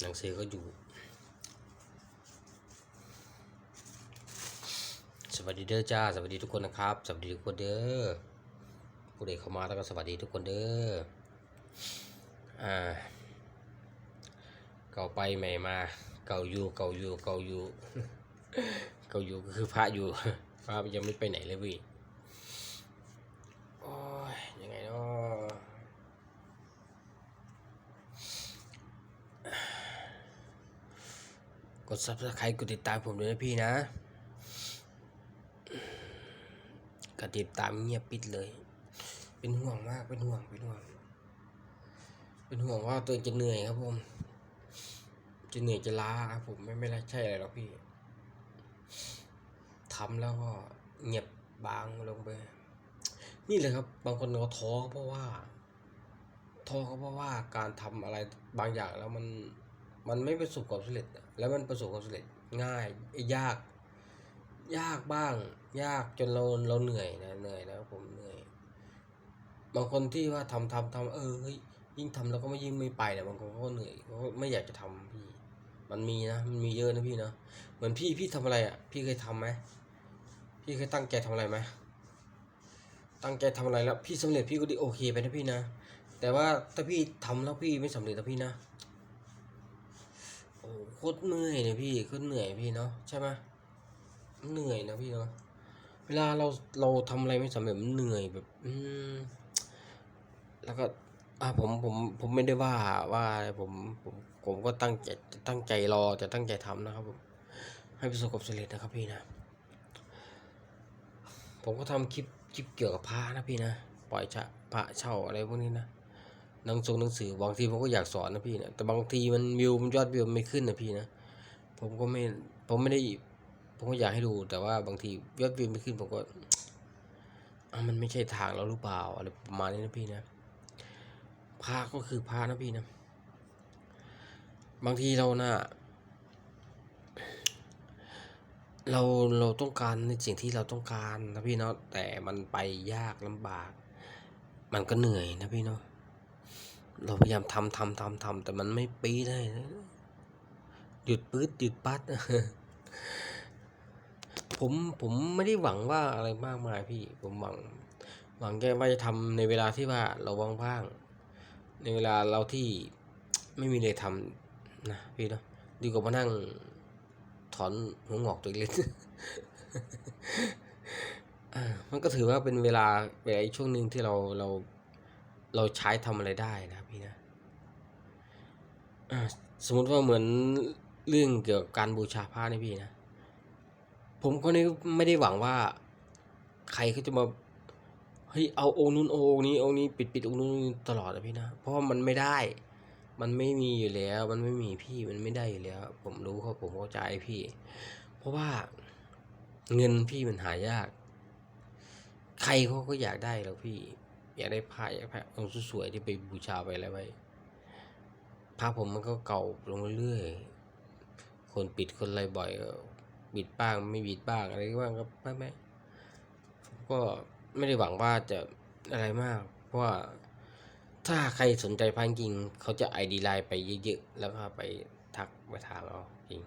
หนังสือก็อยู่ สวัสดีเด้อจ้า สวัสดีทุกคนนะครับ สวัสดีทุกคนเด้อผู้ใดเข้ามาแล้วก็สวัสดีทุกคนเด้อ อ่า เก่าไปใหม่มา เก่าอยู่ เก่าอยู่ เก่าอยู่ เก่าอยู่ก็คือพระอยู่ พระยังไม่ไปไหนเลยพี่โอ้ยยังไงเนาะ กดซับสไครต์กดติดตามผมด้วยนะพี่นะกดติดตามเงียบปิดเลย เป็นห่วงมาก เป็นห่วง เป็นห่วง เป็นห่วงว่าตัวจะเหนื่อยครับผม จะเหนื่อยจะล้าครับผมไม่ไม่ใช่อะไรหรอกพี่ทำแล้วก็เงียบบางลงไป นี่เลยครับ บางคนเขาท้อเพราะว่าท้อเพราะว่าการทำอะไรบางอย่างแล้วมัน มันไม่ประสบความสำเร็จแล้วมันประสบความสำเร็จง่ายยาก ยากบ้าง ยากจนเราเราเหนื่อยนะเหนื่อยแล้วผมเหนื่อย บางคนที่ว่าทำทำทำเออเฮ้ยยิ่งทำแล้วก็ไม่ยิ่งไม่ไปแต่บางคนก็เหนื่อยเขาก็ไม่อยากจะทำพี่ มันมีนะมันมีเยอะนะพี่เนาะเหมือนพี่พี่ทำอะไรอะ พี่เคยทำไหมพี่เคยตั้งใจทำอะไรไหมตั้งใจทำอะไรแล้วพี่สำเร็จพี่ก็ดีโอเคไปนะพี่นะ แต่ว่าถ้าพี่ทำแล้วพี่ไม่สำเร็จนะพี่นะ โคตรเหนื่อยเลยพี่โคตรเหนื่อยพี่เนาะใช่ไหมเหนื่อยนะพี่เนาะเวลาเราเราทำอะไรไม่สำเร็จมันเหนื่อยแบบ อืมแล้วก็อ่าผมผมผมไม่ได้ว่าว่าผมผมผมก็ตั้งใจตั้งใจรอจะตั้งใจทำนะครับผมให้ประสบความสำเร็จนะครับพี่นะ ผมก็ทำคลิปคลิปเกี่ยวกับพระนะพี่นะ ปล่อยชะพระเช่าอะไรพวกนี้นะ นังทรงหนังสือบางทีผมก็อยากสอนนะพี่นะแต่บางทีมันวิวมันยอดวิวไม่ขึ้นนะพี่นะผมก็ไม่ผมไม่ได้ผมก็อยากให้ดู แต่ว่าบางทียอดวิวไม่ขึ้นผมก็มันไม่ใช่ทางเราหรือเปล่าอะไรประมาณนี้นะพี่นะพาก็คือพานะพี่นะ บางทีเรานะ่ะเราเราต้องการในสิ่งที่เราต้องการนะพี่เนาะแต่มันไปยากลำบาก มันก็เหนื่อยนะพี่เนาะ เราพยายามทำทำทำทำแต่มันไม่ปีได้นะหยุดปื๊ดหยุดปัดผมผมไม่ได้หวังว่าอะไรมากมายพี่ ผมหวัง หวังแค่ว่าจะทำในเวลาที่ว่าเราว่างๆในเวลาเราที่ไม่มีอะไรทำนะพี่เนาะดีกว่ามานั่งถอนหัวงอกตัวเล็กมันก็ถือว่าเป็นเวลาเวลาอีกช่วงหนึ่งที่เราเรา เราใช้ทำอะไรได้นะพี่นะสมมติว่าเหมือนเรื่องเกี่ยวกับการบูชาพระนี่พี่นะ ผมก็ไม่ไม่ได้หวังว่า ใครเขาจะมาเฮ้ยเอาองค์นู้นอาองค์นี้องค์นี้ปิดปิดองค์นู้นตลอดนะพี่นะ เพราะว่ามันไม่ได้ มันไม่มีอยู่แล้ว มันไม่มีพี่มันไม่ได้อยู่แล้ว ผมรู้เขาผมเข้าใจพี่ เพราะว่าเงินพี่มันหายาก ใครเขาก็อยากได้แล้วพี่ อยากได้ผ้าอยากได้ผ้าองค์สวยๆที่ไปบูชาไปอะไรไว้ผ้าผมมันก็เก่าลงเรื่อยๆคนปิดคนอะไรบ่อยบิดบ้างไม่บิดบ้างอะไรบ้างก็ไม่ไม่ผมก็ไม่ได้หวังว่าจะอะไรมาก เพราะว่าถ้าใครสนใจพันจริง เขาจะไอดีไลน์ไปเยอะๆแล้วก็ไปทักไปถามเอาจริง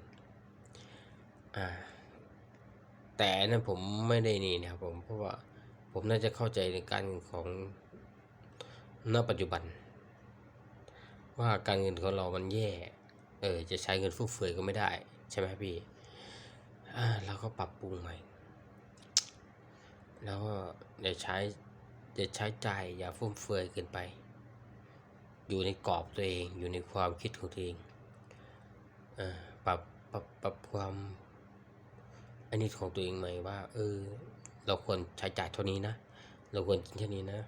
อ่าแต่นนั้นผมไม่ได้นี่นะครับผมเพราะว่า ผมน่าจะเข้าใจในการเงินของณปัจจุบัน ว่าการเงินของเรามันแย่ เออ จะใช้เงินฟุ่มเฟือยก็ไม่ได้ ใช่ไหมพี่อ่าเราก็ปรับปรุงใหม่ แล้วก็อย่าใช้อย่าใช้ใจายอย่าฟุ่มเฟือยเกินไป อยู่ในกรอบตัวเอง อยู่ในความคิดของตัวเองเออปรับปรับปรับความอันนี้ของตัวเองใหม่ว่า เออ เราควรใช้จ่ายเท่านี้นะ เราควรกินเท่านี้นะ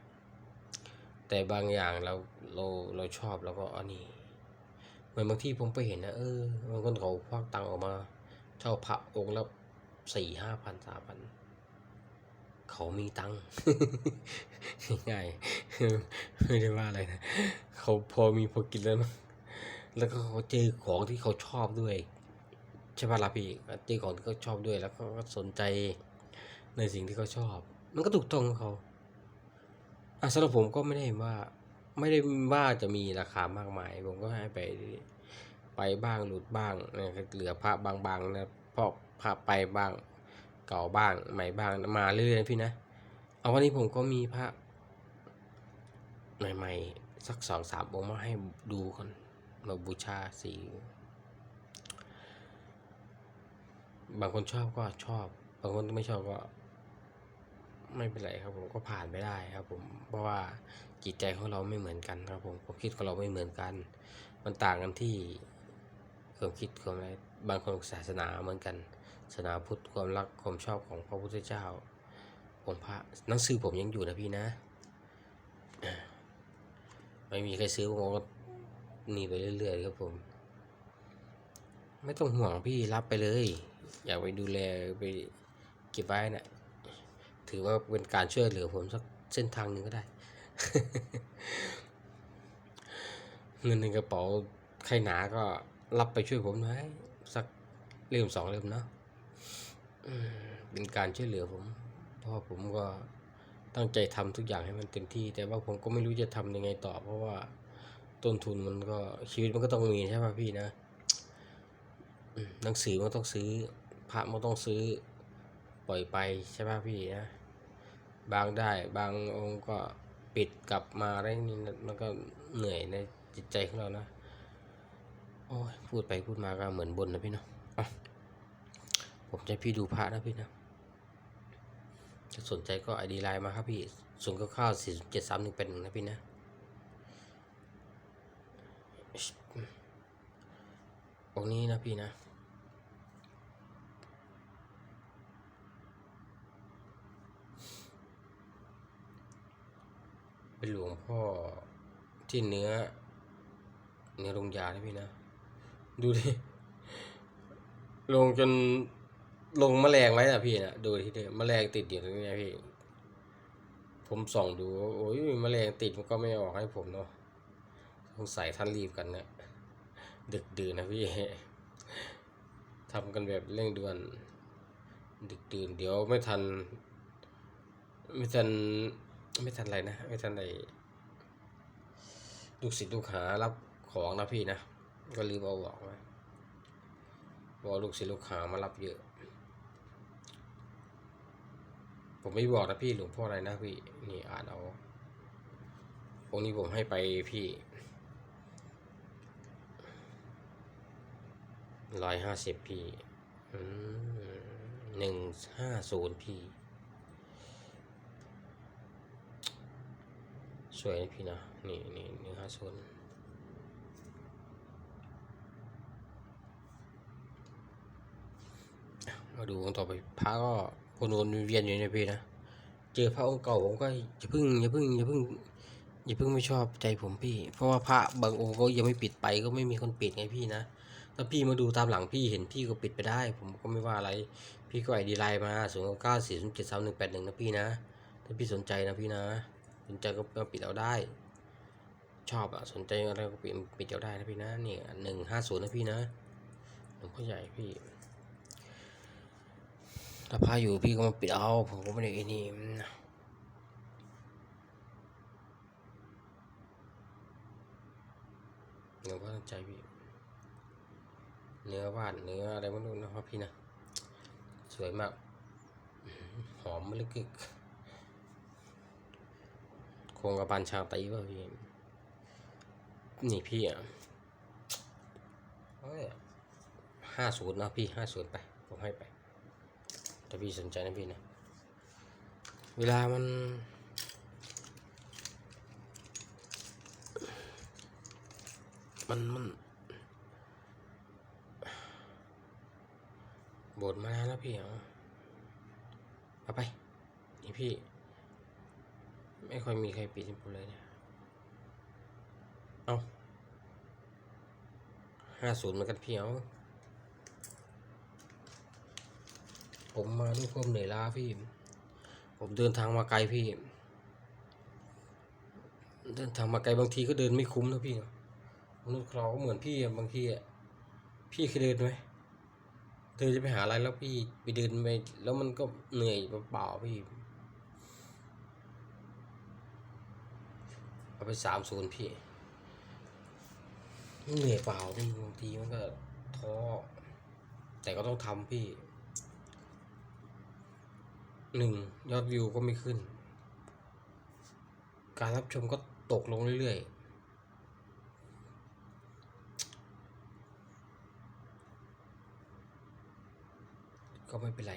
แต่บางอย่างเราเราเราชอบเราก็อันนี้เหมือนบางที่ผมไปเห็นนะเออบางคนเขาควักตังออกมาเช่าพระองค์ละสี่ห้าพันสามพันเขามีตังค์ง่ายๆไม่ได้ว่าอะไรนะเขาพอมีพอกินแล้วนะแล้วก็เขาเจอของที่เขาชอบด้วยใช่ป่ะล่ะพี่เจอของที่เขาชอบด้วยแล้วก็สนใจ ในสิ่งที่เขาชอบ มันก็ถูกต้องของเขาอะสำหรับผมก็ไม่ได้ว่าไม่ได้ว่าจะมีราคามากมาย ผมก็ให้ไปไปบ้างหลุดบ้างนะเหลือพระบางๆนะพอกพระไปบ้างเก่าบ้างใหม่บ้างมาเรื่อยๆพี่นะ เอาวันนี้ผมก็มีพระใหม่ๆสักสองสามองค์มาให้ดูก่อนมาบูชาสีบางคนชอบก็ชอบ บางคนไม่ชอบก็ ไม่เป็นไรครับผมก็ผ่านไปได้ครับผมเพราะว่าจิตใจของเราไม่เหมือนกันครับผมความคิดของเราไม่เหมือนกัน มันต่างกันที่ความคิดความอะไรบางคนศาสนาเหมือนกันศาสนาพุทธความรักความชอบของพระพุทธเจ้าองค์พระหนังสือผมยังอยู่นะพี่นะ ไม่มีใครซื้อผมก็หนีไปเรื่อยๆครับผม ไม่ต้องห่วงพี่รับไปเลย อยากไปดูแลไปเก็บไว้นะ่ะ ถือว่าเป็นการช่วยเหลือผมสักเส้นทางหนึ่งก็ได้ เงินในกระเป๋าใครหนาก็รับไปช่วยผมหน่อยสักเล่มสองเล่มเนาะเป็นการช่วยเหลือผม เพราะผมก็ตั้งใจทำทุกอย่างให้มันเต็มที่ แต่ว่าผมก็ไม่รู้จะทำยังไงต่อ เพราะว่าต้นทุนมันก็ชีวิตมันก็ต้องมีใช่ป่ะพี่นะหนังสือมันต้องซื้อพระมันต้องซื้อปล่อยไปใช่ป่ะพี่นะ บางได้ บางองค์ก็ปิดกลับมาอะได้นี่มันก็เหนื่อยในจิตใจของเรานะโอ้ยพูดไปพูดมาก็เหมือนบนนะพี่เนาะผมจะพี่ดูพระนะพี่นะถ้าสนใจก็ไอดีไลน์มาครับพี่ศูนย์เก้าเก้าสี่เจ็ดสามหนึ่งเป็นหนึ่งนะพี่นะองนี้นะพี่นะ เป็นหลวงพ่อที่เนื้อ เนื้อลงยานะพี่นะ ดูดิ ลงจนลงมแมลงไว้นะพี่นะดูที่เดียวแมลงติดอยู่ตรงนี้นะพี่ ผมส่องดูโอ้ยมแมลงติดมันก็ไม่ออกให้ผมเนาะสงสัยท่านรีบกันนะดึกดื่นนะพี่ทำกันแบบเร่งด่วน ดึกดื่นเดี๋ยวไม่ทัน ไม่ทัน ไม่ทันไรนะไม่ทันไรลูกศิษย์ลูกหารับของนะพี่นะ ก็รีบเอาออกมาบอกลูกศิษย์ลูกหามารับเยอะ ผมไม่บอกนะพี่หลวงพ่ออะไรนะพี่นี่อ่านเอาองค์นี้ผมให้ไปพี่ร้อยห้าสิบพี่หนึ่งห้าศูนย์พี่ สวยนะพี่นะนี่นี่หนึ่งห้าศูนย์มาดูกันต่อไปพระก็วนๆเวียนอยู่นยพี่นะเจอพระองค์เก่าผมก็อย่าเพิ่งอย่าเพิ่งอย่าเพิ่งอย่าเพิ่งไม่ชอบใจผมพี่ เพราะว่าพระบางองค์ก็ยังไม่ปิดไปก็ไม่มีคนปิดไงพี่นะถ้าพี่มาดูตามหลังพี่เห็นพี่ก็ปิดไปได้ ผมก็ไม่ว่าอะไร พี่ก็ไอดีไลน์มาศูนย์เก้าสี่ศูนย์เจ็ดสามหนึ่งแปดหนึ่งนะพี่นะ ถ้าพี่สนใจนะพี่นะ สนใจก็มาปิดเอาได้ ชอบอะสนใจอะไรก็ปิดปิดเอาได้นะพี่นะนี่หนึ่งห้าศูนย์นะพี่นะหลวงพ่อใหญ่พี่ถ้าพาอยู่พี่ก็มาปิดเอาผมก็ไม่ได้ไอ้นี่นะหลวงพ่อตั้งใจพี่เนื้อว่านเนื้ออะไรไม่รู้นะครับพี่นะ สวยมาก หอมมะลึกกึก ครงกระบาลชาวไต้ป่ะพี่ นี่พี่อะห้าศูนย์นะพี่ห้าศูนย์ไป ผมให้ไป ถ้าพี่สนใจนะพี่นะ เวลามัน มันมันบทมาแล้วพี่เอาเอาไป นี่พี่ ไม่ค่อยมีใครปิดให้ผมเลยเนี่ย เอาห้าศูนย์เหมือนกันเพี่เอาผมมาด้วยความเหนื่อยล้าพี่ ผมเดินทางมาไกลพี่ เดินทางมาไกลบางทีก็เดินไม่คุ้มนะพี่มนุษย์เราก็เหมือนพี่บางทีอะ พี่เคยเดินไหมเดินจะไปหาอะไรแล้วพี่ไปเดินไปแล้วมันก็เหนื่อยเปล่าพี่ เอาไปสามศูนย์พี่เหนื่อยเปล่าพี่บางทีมันก็ท้อแต่ก็ต้องทำพี่หนึ่งยอดวิวก็ไม่ขึ้น การรับชมก็ตกลงเรื่อยๆ ก็ไม่เป็นไร